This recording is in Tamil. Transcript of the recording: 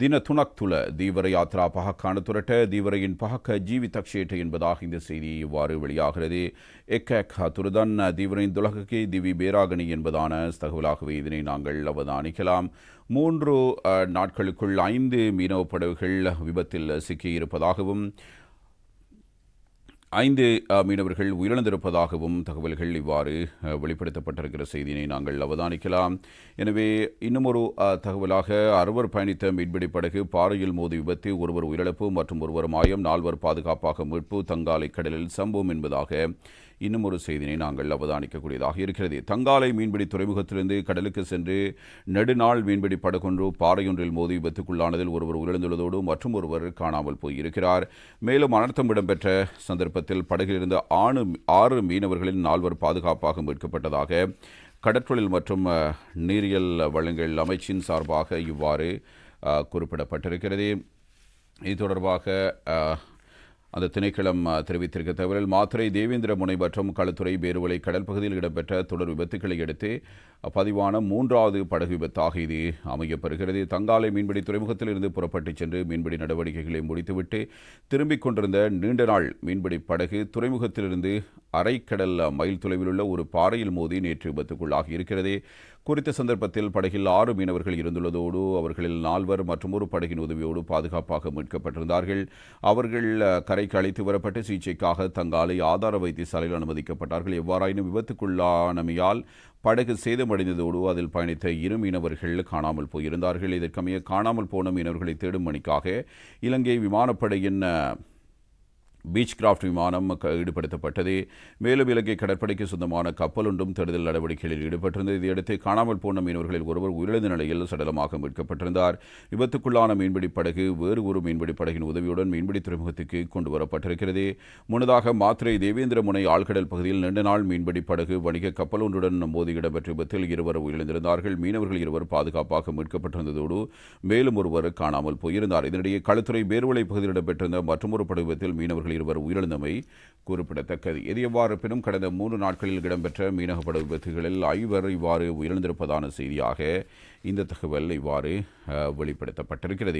ದಿನ ತುಣಕ್ತುಲ ದೀವರ ಯಾತ್ರಾ ಪಹಕ್ಕಾಣ ತುರಟ ದೀವರೆயின் ಪಹಕ ಜೀವಿ ತಕ್ಷೇಟ என்பதாக இந்த செய்தி இவ்வாறு வெளியாகிறது. எக்க துருதன் தீவரின் துலகக்கு திவி பேராகணி என்பதான தகவலாகவே இதனை நாங்கள் அவதானிக்கலாம். மூன்று நாட்களுக்குள் ஐந்து மீனவ படகுகள் விபத்தில் சிக்கியிருப்பதாகவும் ஐந்து மீனவர்கள் உயிரிழந்திருப்பதாகவும் தகவல்கள் இவ்வாறு வெளிப்படுத்தப்பட்டிருக்கிற செய்தியினை நாங்கள் அவதானிக்கலாம். எனவே இன்னும் ஒரு தகவலாக அறுவர் பயணித்த மீன்பிடி படகு பாறையில் மோதி விபத்து ஒருவர் உயிரிழப்பு மற்றும் ஒருவர் மாயம் நால்வர் பாதுகாப்பாக மீட்பு தங்காலை கடலில் சம்பவம் என்பதாக இன்னும் ஒரு செய்தியினை நாங்கள் அவதானிக்கக்கூடியதாக இருக்கிறது. தங்காலை மீன்பிடி துறைமுகத்திலிருந்து கடலுக்கு சென்று நெடுநாள் மீன்பிடி படகொன்று பாறையொன்றில் மோதி விபத்துக்குள்ளானதில் ஒருவர் உயிரிழந்துள்ளதோடு மற்றும் ஒருவர் காணாமல் போயிருக்கிறார். மேலும் அனர்த்தம் இடம்பெற்ற சந்தர்ப்பத்தில் படகிலிருந்த ஆணு ஆறு மீனவர்களின் நால்வர் பாதுகாப்பாக மீட்கப்பட்டதாக கடற்றொழில் மற்றும் நீரியல் வளங்கள் அமைச்சின் சார்பாக இவ்வாறு குறிப்பிடப்பட்டிருக்கிறது. இது தொடர்பாக அந்த திணைக்களம் தெரிவித்திருக்க தவிர மாத்திரை தேவேந்திர முனை மற்றும் களத்துறை பேருவலை கடல் பகுதியில் இடம்பெற்ற தொடர் விபத்துக்களை அடுத்து பதிவான மூன்றாவது படகு விபத்தாக இது அமையப்பெறுகிறது. தங்காலை மீன்பிடி துறைமுகத்தில் இருந்து புறப்பட்டுச் சென்று மீன்பிடி நடவடிக்கைகளை முடித்துவிட்டு திரும்பிக் கொண்டிருந்த நீண்ட நாள் மீன்பிடி படகு துறைமுகத்திலிருந்து அரைக்கடல் மைல் தொலைவில் உள்ள ஒரு பாறையில் மோதி நேற்று விபத்துக்குள்ளாகி இருக்கிறது. குறித்த சந்தர்ப்பத்தில் படகில் ஆறு மீனவர்கள் இருந்துள்ளதோடு அவர்களில் நால்வர் மற்றும் ஒரு படகின் உதவியோடு பாதுகாப்பாக மீட்கப்பட்டிருந்தார்கள். அவர்கள் கரைக்கு அழைத்து வரப்பட்டு சிகிச்சைக்காக தங்காலை ஆதார வைத்தியசாலையில் அனுமதிக்கப்பட்டார்கள். எவ்வாறாயினும் விபத்துக்குள்ளானமையால் படகு சேதமடைந்ததோடு அதில் பயணித்த இரு மீனவர்கள் காணாமல் போயிருந்தார்கள். இதற்கமைய காணாமல் போன மீனவர்களை தேடும் பணிக்காக இலங்கை விமானப்படையின் பீச் கிராஃப்ட் விமானம் ஈடுபடுத்தப்பட்டது. மேலும் இலங்கை கடற்படைக்கு சொந்தமான கப்பல் ஒன்றும் தேடுதல் நடவடிக்கைகளில் ஈடுபட்டிருந்தது. இதையடுத்து காணாமல் போன மீனவர்களில் ஒருவர் உயிரிழந்த நிலையில் சடலமாக மீட்கப்பட்டிருந்தார். விபத்துக்குள்ளான மீன்பிடி படகு வேறு ஒரு மீன்பிடி படகின் உதவியுடன் மீன்பிடி துறைமுகத்துக்கு கொண்டு வரப்பட்டிருக்கிறது. முன்னதாக மாத்திரை தேவேந்திர முனை ஆழ்கடல் பகுதியில் நீண்ட நாள் மீன்பிடி படகு வணிக கப்பல் ஒன்றுடன் மோதி இடம்பெற்ற விபத்தில் இருவர் உயிரிழந்திருந்தார்கள். மீனவர்கள் இருவர் பாதுகாப்பாக மீட்கப்பட்டிருந்ததோடு மேலும் ஒருவர் காணாமல் போயிருந்தார். இதனிடையே களுத்துறை பேர்வளை பகுதியில் இடம்பெற்றிருந்த மற்றொரு படகு விபத்தில் மீனவர்கள் இருவர் உயிரிழந்தமை குறிப்பிடத்தக்கது. எது எவ்வாறு கடந்த மூன்று நாட்களில் இடம்பெற்ற மீனகப்பட விபத்துகளில் ஐவர் இவ்வாறு உயிரிழந்திருப்பதான செய்தியாக இந்த தகவல் இவ்வாறு வெளிப்படுத்தப்பட்டிருக்கிறது.